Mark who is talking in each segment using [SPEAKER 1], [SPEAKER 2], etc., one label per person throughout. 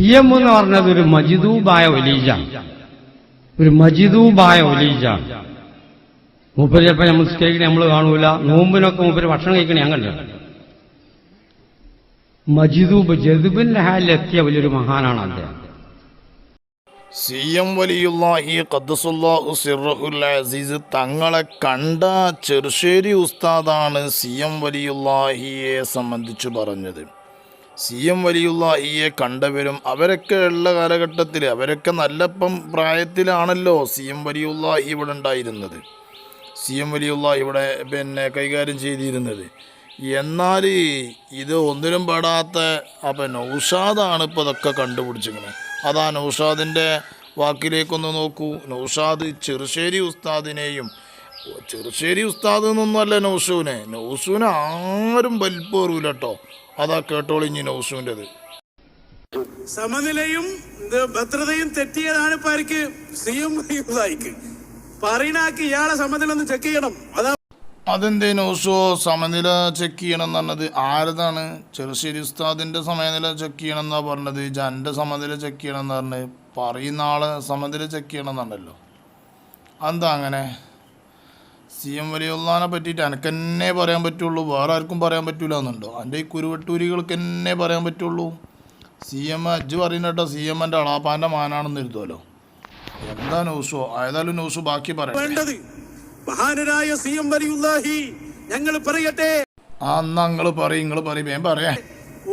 [SPEAKER 1] C M എന്ന് പറഞ്ഞത് ഒരു മജിദൂബായ ഒലീജാണ്. ഒരു മജിദൂബായ ഒലീജാണ്. മൂപ്പര് ചിലപ്പോൾ നമ്മൾ സ്റ്റേജിനെ നമ്മൾ കാണൂല. നോമ്പിനൊക്കെ മൂപ്പര് ഭക്ഷണം കഴിക്കണേ ഞാൻ കണ്ടു മജിദൂബ് ജദുബിന്റെ ഹാലിലെത്തിയ വലിയൊരു മഹാനാണ് അദ്ദേഹം.
[SPEAKER 2] സി എം വലിയുല്ലാഹി ഖദ്സുല്ലാഹു സിറഹുൽ അസീസ് തങ്ങളെ കണ്ട ചെറുശ്ശേരി ഉസ്താദാണ് സി എം വലിയുല്ലാഹിയെ സംബന്ധിച്ച് പറഞ്ഞത്. സി എം വലിയുല്ലാഹിയെ കണ്ടവരും അവരൊക്കെ ഉള്ള കാലഘട്ടത്തിൽ അവരൊക്കെ നല്ലപ്പം പ്രായത്തിലാണല്ലോ സി എം വലിയുള്ള ഇവിടെ ഉണ്ടായിരുന്നത്. സി എം വലിയുള്ള ഇവിടെ പിന്നെ കൈകാര്യം ചെയ്തിരുന്നത്. എന്നാൽ ഇത് ഒന്നിനും പെടാത്ത അപ്പം നൗഷാദാണ് ഇപ്പോൾ ഇതൊക്കെ കണ്ടുപിടിച്ചിരിക്കുന്നത്. അതാ നൗഷാദിന്റെ വാക്കിലേക്കൊന്ന് നോക്കൂ. നൗഷാദ് ചെറുശ്ശേരി ഉസ്താദിനെയും ചെറുശ്ശേരി ഉസ്താദ് എന്നൊന്നുമല്ല നൗഷുവിനെ നൗഷുവിനെ ആരും വലിപ്പേറൂല കേട്ടോ. അതാ കേട്ടോളിഞ്ഞി നൗസുവിന്റെത്.
[SPEAKER 3] സമനിലയും ഭദ്രതയും തെറ്റിയതാണ് ഇപ്പൊ ആർക്ക് സി എം യുദായിക്ക് പറയണാക്ക് ഇയാളെ സമനില ഒന്ന് ചെക്ക് ചെയ്യണം. അതാ
[SPEAKER 2] അതെന്തേ നൗഷോ സമനില ചെക്ക് ചെയ്യണം എന്ന് പറഞ്ഞത് ആരതാണ്? ചെറുശ്ശേരി ഉസ്താദിന്റെ സമനില ചെക്ക് ചെയ്യണം എന്നാ പറഞ്ഞത്. ജന്റെ സമനില ചെക്ക് ചെയ്യണം എന്ന് പറഞ്ഞത് പറയുന്ന ആളെ സമനില ചെക്ക് ചെയ്യണം എന്നുണ്ടല്ലോ എന്താ അങ്ങനെ? സി എം വലിയുള്ളതിനെ പറ്റിയിട്ട് എനിക്കെന്നെ പറയാൻ പറ്റുള്ളൂ. വേറെ ആർക്കും പറയാൻ പറ്റൂല എന്നുണ്ടോ. എന്റെ ഈ കുരുവട്ടൂരികൾക്ക് എന്നെ പറയാൻ പറ്റുള്ളൂ. സി എം അജ്ജ് പറയുന്ന കേട്ടോ സി എം എന്റെ അളാപ്പാന്റെ മാനാണെന്ന് എഴുതുമല്ലോ എന്താ ന്യൂസോ? ആയതാലും ന്യൂസ് ബാക്കി
[SPEAKER 3] വേണ്ടത്. മഹാനരായ സി എം വലിയുല്ലാഹി ഞങ്ങൾ പറയട്ടെ.
[SPEAKER 2] ആ എന്നാ നിങ്ങൾ പറയും നിങ്ങൾ പറയും ഞാൻ പറയാം.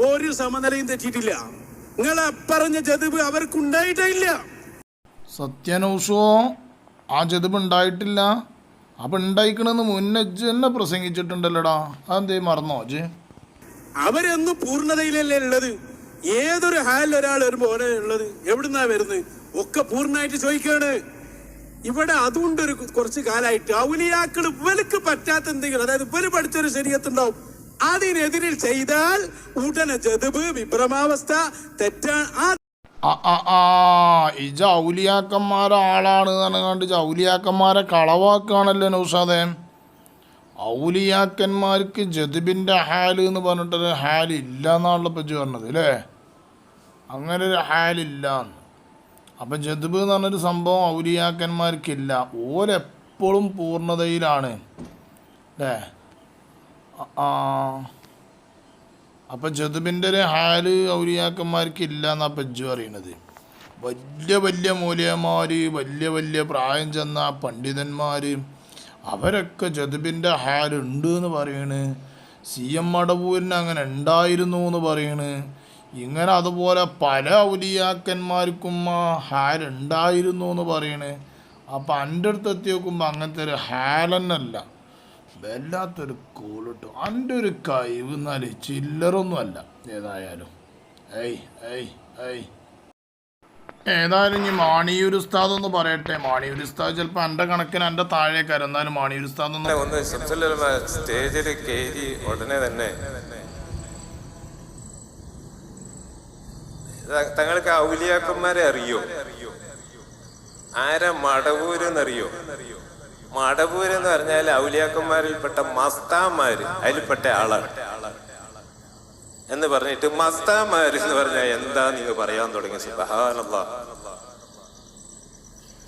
[SPEAKER 3] ഒരു സമനിലയും തെറ്റിയിട്ടില്ല. നിങ്ങൾ പറഞ്ഞ ജതിബ് അവർക്കുണ്ടായിട്ടില്ല
[SPEAKER 2] സത്യനൂസോ ആ ജതിബ് ഉണ്ടായിട്ടില്ല. അപ്പം ഉണ്ടായിക്കണെന്ന് മുന്നേ തന്നെ പ്രസംഗിച്ചിട്ടുണ്ടല്ലോടാ. അതെന്തേ മറന്നോ അജ്
[SPEAKER 3] അവരൊന്നും പൂർണതയിലല്ലേ ഉള്ളത്? ഏതൊരു ഹാലിൽ ഒരാൾ വരുമ്പോ ഉള്ളത്? എവിടുന്നാ വരുന്നത്? ഒക്കെ പൂർണമായിട്ട് ചോദിക്കാണ്. ഇവിടെ അതുകൊണ്ട് ഒരു കുറച്ച് കാലമായിട്ട് ഔലിയാക്കൾ ഇവർക്ക് പറ്റാത്ത എന്തെങ്കിലും അതായത് ഇവർ പഠിച്ചൊരു ശരീരത്തുണ്ടാവും. അതിനെതിരിൽ ചെയ്താൽ ഉടനെ ജതുബ് വിഭ്രമാവസ്ഥ തെറ്റാ ആ
[SPEAKER 2] ആ ആ ആ ഈ ഔലിയാക്കന്മാരെ ആളാണ് കണ്ട് ജൗലിയാക്കന്മാരെ കളവാക്കുകയാണല്ലോ നൗഷാദേ. ഔലിയാക്കന്മാർക്ക് ജതിബിന്റെ ഹാൽ എന്ന് പറഞ്ഞിട്ടൊരു ഹാൽ ഇല്ല എന്നാണല്ലോ ഇപ്പം പറഞ്ഞത് അല്ലേ? അങ്ങനെ ഒരു ഹാലില്ല അപ്പം ജതിബ് എന്ന് പറഞ്ഞൊരു സംഭവം ഔലിയാക്കന്മാർക്കില്ല. ഓരെപ്പോഴും പൂർണതയിലാണ്. അല്ലേ? ആ. അപ്പം ജതുബിന്റെ ഒരു ഹാൽ ഔലിയാക്കന്മാർക്ക് ഇല്ല എന്നാണ് പജ്ജു പറയണത്. വലിയ വലിയ മൂല്യന്മാർ വലിയ വലിയ പ്രായം ചെന്ന പണ്ഡിതന്മാർ അവരൊക്കെ ജതുബിന്റെ ഹാലുണ്ട് എന്ന് പറയണ്. സി എം മടവൂരിന് അങ്ങനെ ഉണ്ടായിരുന്നു എന്ന് പറയണ്. ഇങ്ങനെ അതുപോലെ പല ഔലിയാക്കന്മാർക്കും ആ ഹാലുണ്ടായിരുന്നു എന്ന് പറയണ്. അപ്പം എന്റെ അടുത്ത് എത്തി നോക്കുമ്പോൾ അങ്ങനത്തെ ഒരു ഹാലെന്നല്ല. വല്ലാത്തൊരു കൂളിട്ടു എന്റെ ഒരു കഴിവ് എന്നാൽ ചില്ലറൊന്നും അല്ല. ഏതായാലും. ഏയ് ഏയ് ഏയ്. ഏതായാലും ഇനി മാണിയൂർ ഉസ്താദ് ഒന്ന് പറയട്ടെ. മാണിയൂർ ഉസ്താദ് ചിലപ്പോൾ എന്റെ കണക്കിന് എന്റെ താഴേക്കാരം. എന്നാലും മാണിയൂർ ഉസ്താദ് ഒന്ന്
[SPEAKER 4] ഉടനെ തന്നെ. തങ്ങൾക്ക് ഔലിയാക്കന്മാരെ അറിയോ? ആരാ മടവൂര് എന്നറിയോ? മടവൂര് എന്ന് പറഞ്ഞാൽ ഔലിയാക്കന്മാരിൽപ്പെട്ട മസ്താമാര് അതിൽപ്പെട്ട ആളാണ് എന്ന് പറഞ്ഞിട്ട് മസ്താമാര് എന്ന് പറഞ്ഞാൽ എന്താ നിങ്ങൾ പറയാൻ തുടങ്ങി സുബഹാനല്ലാ.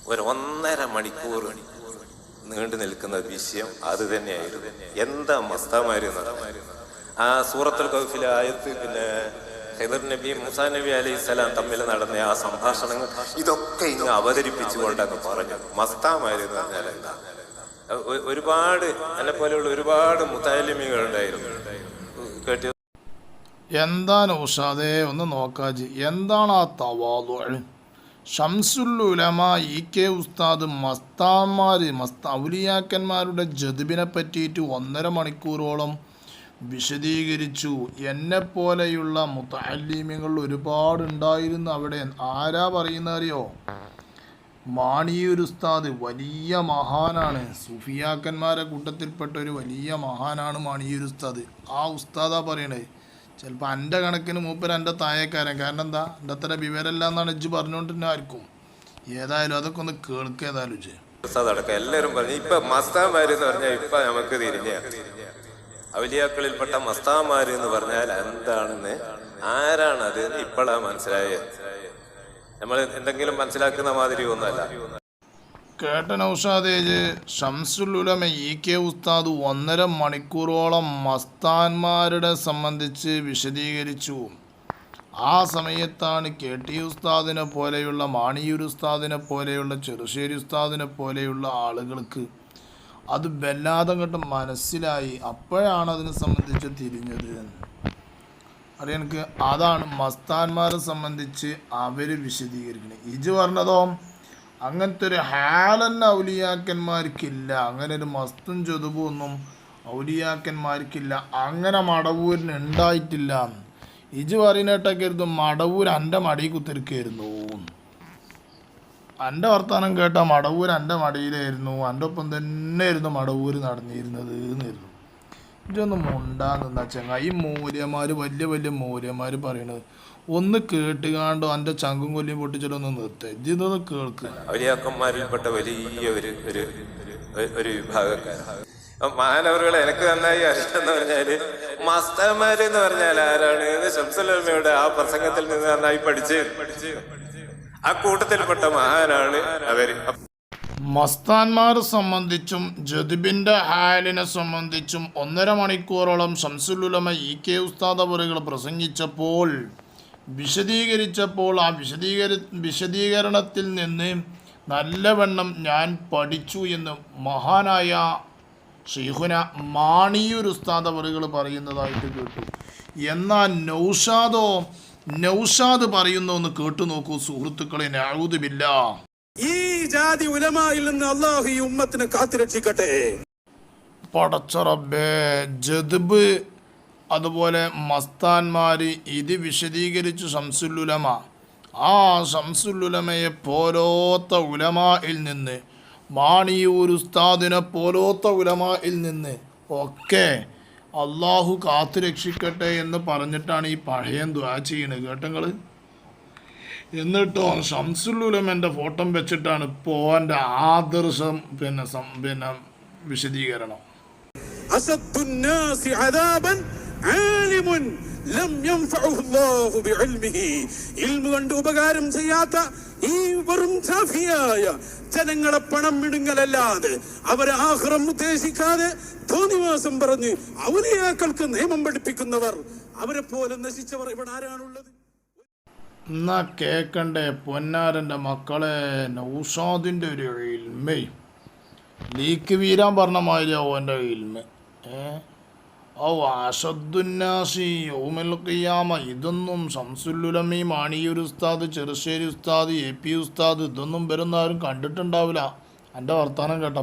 [SPEAKER 4] ഒരു ഒന്നര മണിക്കൂർ നീണ്ടു നിൽക്കുന്ന വിഷയം അത് തന്നെയായിരുന്നു. എന്താ മസ്താമാര് എന്ന് ആ സൂറത്തുൽ കൗഫിലെ ആയത്ത് പിന്നെ ഹൈദർ നബി മുസാ നബി അലൈഹി സ്വലാം തമ്മിൽ നടന്ന ആ സംഭാഷണങ്ങൾ ഇതൊക്കെ ഇങ്ങ് അവതരിപ്പിച്ചുകൊണ്ടെന്ന് പറഞ്ഞു. മസ്താമായിരുന്നു പറഞ്ഞാൽ എന്താ? ഒരുപാട് എന്നെ പോലെയുള്ള ഒരുപാട് മുത്താലിമികൾ ഉണ്ടായിരുന്നു. കേട്ടു
[SPEAKER 2] എന്താണ് ഉഷാദേ? ഒന്ന് നോക്കാജി എന്താണ് ആ തവാദു ഷംസുല്ലുലമ ഇ കെ ഉസ്താദ് മസ്താന്മാർ മസ്ത ഔലിയാക്കന്മാരുടെ ജതുബിനെ പറ്റിയിട്ട് ഒന്നര മണിക്കൂറോളം വിശദീകരിച്ചു. എന്നെപ്പോലെയുള്ള മുത്തല്ലിമികൾ ഒരുപാടുണ്ടായിരുന്നു അവിടെ. ആരാ പറയുന്നറിയോ മാണിയൂർ ഉസ്താദ് വലിയ മഹാനാണ്. സുഫിയാക്കന്മാരെ കൂട്ടത്തിൽപ്പെട്ട ഒരു വലിയ മഹാനാണ് മാണിയൂർ ഉസ്താദ് ആ ഉസ്താദാ പറയണേ ചിലപ്പോൾ എന്റെ കണക്കിന് മൂപ്പര് എന്റെ താഴേക്കാരൻ. കാരണം എന്താ? എന്റെ അത്ര വിവരമില്ല എന്നാണ് ഇജ്ജ് പറഞ്ഞുകൊണ്ടിരുന്ന ആർക്കും. ഏതായാലും അതൊക്കെ ഒന്ന് കേൾക്കേതായാലും ഇജ്ജ്.
[SPEAKER 4] എല്ലാരും പറഞ്ഞു. ഇപ്പം മസ്താൻ എന്ന് പറഞ്ഞാൽ ഇപ്പം നമുക്ക് തിരിഞ്ഞ. ഔലിയാക്കളിൽപ്പെട്ട മസ്താമാര് എന്ന് പറഞ്ഞാൽ എന്താണെന്ന് ആരാണ് അത് ഇപ്പോഴാ മനസ്സിലായത് നമ്മൾ എന്തെങ്കിലും മനസ്സിലാക്കുന്ന മാതിരി ഒന്നല്ല
[SPEAKER 2] കേട്ട നൗഷാദേജ് ഷംസുലുലമ ഇ കെ ഉസ്താദ് ഒന്നര മണിക്കൂറോളം മസ്താന്മാരുടെ സംബന്ധിച്ച് വിശദീകരിച്ചു. ആ സമയത്താണ് കെ ടി ഉസ്താദിനെ പോലെയുള്ള മാണിയൂർ ഉസ്താദിനെ പോലെയുള്ള ചെറുശ്ശേരി ഉസ്താദിനെ പോലെയുള്ള ആളുകൾക്ക് അത് വല്ലാതെ കണ്ട് മനസ്സിലായി. അപ്പോഴാണ് അതിനെ സംബന്ധിച്ച് തിരിഞ്ഞത്. അറിയാം എനിക്ക് അതാണ് മസ്താന്മാരെ സംബന്ധിച്ച് അവർ വിശദീകരിക്കുന്നത് ഇജ് പറഞ്ഞതോ അങ്ങനത്തെ ഒരു ഹാലന്നെ ഔലിയാക്കന്മാർക്കില്ല അങ്ങനെ ഒരു മസ്തും ചൊതുവും ഒന്നും ഔലിയാക്കന്മാർക്കില്ല അങ്ങനെ മടവൂരിന് ഉണ്ടായിട്ടില്ല. ഇജ് പറയുന്നേട്ടൊക്കെയായിരുന്നു മടവൂർ എന്റെ മടി കുത്തിരിക്കായിരുന്നു. എന്റെ വർത്തമാനം കേട്ട മടവൂർ എന്റെ മടിയിലായിരുന്നു. എന്റെ ഒപ്പം തന്നെ ഇരുന്നു മടവൂർ നടന്നിരുന്നത് എന്നായിരുന്നു. ഇതൊന്ന് മുണ്ടാ നിന്നാ ചങ്ങ. ഈ മൂര്യന്മാർ വലിയ വലിയ മൂര്യന്മാർ പറയണത് ഒന്ന് കേട്ടുകാണ്ടോ എന്റെ ചങ്കും കൊല്ലിയും പൊട്ടിച്ചിട്ടൊന്ന് നിർത്തുക ഇതൊന്ന് കേൾക്ക്.
[SPEAKER 4] ഔലിയാക്കന്മാരിൽപ്പെട്ട വലിയ ഒരു ഒരു ഒരു- വിഭാഗക്കാർ മാനവറുകൾ എനിക്ക് നന്നായി അറിയാന്ന് പറഞ്ഞാൽ എന്ന് പറഞ്ഞാൽ ആരാണ് ശംസലമ്മയുടെ ആ പ്രസംഗത്തിൽ നിന്ന് നന്നായി പഠിച്ച്. ആ കൂട്ടത്തിൽപ്പെട്ട മഹാനാണ് അവർ.
[SPEAKER 2] മസ്താന്മാരെ സംബന്ധിച്ചും ജദിബിന്റെ ഹാലിനെ സംബന്ധിച്ചും ഒന്നര മണിക്കൂറോളം ഷംസുലുലമ ഇ കെ ഉസ്താദ് അവറുകൾ പ്രസംഗിച്ചപ്പോൾ വിശദീകരിച്ചപ്പോൾ ആ വിശദീകരി വിശദീകരണത്തിൽ നിന്ന് നല്ലവണ്ണം ഞാൻ പഠിച്ചു എന്ന് മഹാനായ ഷെയ്ഖുന മാണിയൂർ ഉസ്താദ് അവറുകൾ പറയുന്നതായിട്ട് കേട്ടു. എന്നാൽ നൗഷാദോ നൗഷാദ് പറയുന്നു ഒന്ന് കേട്ടു നോക്കൂ സുഹൃത്തുക്കളെ നഴുതുമില്ല
[SPEAKER 3] ഈ ജാതി ഉലമായിൽ നിന്ന് അള്ളാഹു ഈ ഉമ്മത്തിനെ കാത്തുരക്ഷിക്കട്ടെ.
[SPEAKER 2] പടച്ചറബേ ജദ്ബ് അതുപോലെ മസ്താന്മാർ ഇത് വിശദീകരിച്ചു ശംസുല്ലുലമ. ആ ശംസുല്ലുലമയെ പോലോത്ത ഉലമായിൽ നിന്ന് മാണിയൂർ ഉസ്താദിനെ പോലോത്ത ഉലമായിൽ നിന്ന് ഒക്കെ അള്ളാഹു കാത്തുരക്ഷിക്കട്ടെ എന്ന് പറഞ്ഞിട്ടാണ് ഈ പഴയ ദ്വാ ചെയ്യണത്. കേട്ടങ്ങൾ എന്നിട്ടോ ഷംസുല്ലുലമന്റെ ഫോട്ടോ വെച്ചിട്ടാണ് ഇപ്പോൾ എന്റെ ആദർശം പിന്നെ പിന്നെ വിശദീകരണം.
[SPEAKER 3] അദാബൻ കൊണ്ട് ഉപകാരം ചെയ്യാത്ത ഈ വെറും ചാഫിയായ ജനങ്ങളെ പണം വിടുങ്ങലല്ലാതെ അവരെ ആഹ്റം ഉദ്ദേശിക്കാതെ തോന്നിവാസം പറഞ്ഞ് ഔലിയാക്കൾക്ക് നിയമം പഠിപ്പിക്കുന്നവർ അവരെ പോലെ നശിച്ചവർ ഇവിടെ ആരാണുള്ളത്?
[SPEAKER 2] എന്നാ കേക്കണ്ടേ പൊന്നാരന്റെ മക്കളെ നൗഷാദിന്റെ ഒരു ഇൽമയും ലീക്ക് വീരാൻ പറഞ്ഞ മാതിരിയാവും എന്റെ ഇൽമ. ഏഹ് ഓ അഷദ്ദുന്നാസി യൗമൽ ഖിയാമ ഇതൊന്നും സംസുല്ലുലമീം ആണിയൊരു ഉസ്താദ് ചെറുശ്ശേരി ഉസ്താദ് എ പി ഉസ്താദ് ഇതൊന്നും വരുന്ന ആരും കണ്ടിട്ടുണ്ടാവില്ല. എന്റെ വർത്തമാനം കേട്ട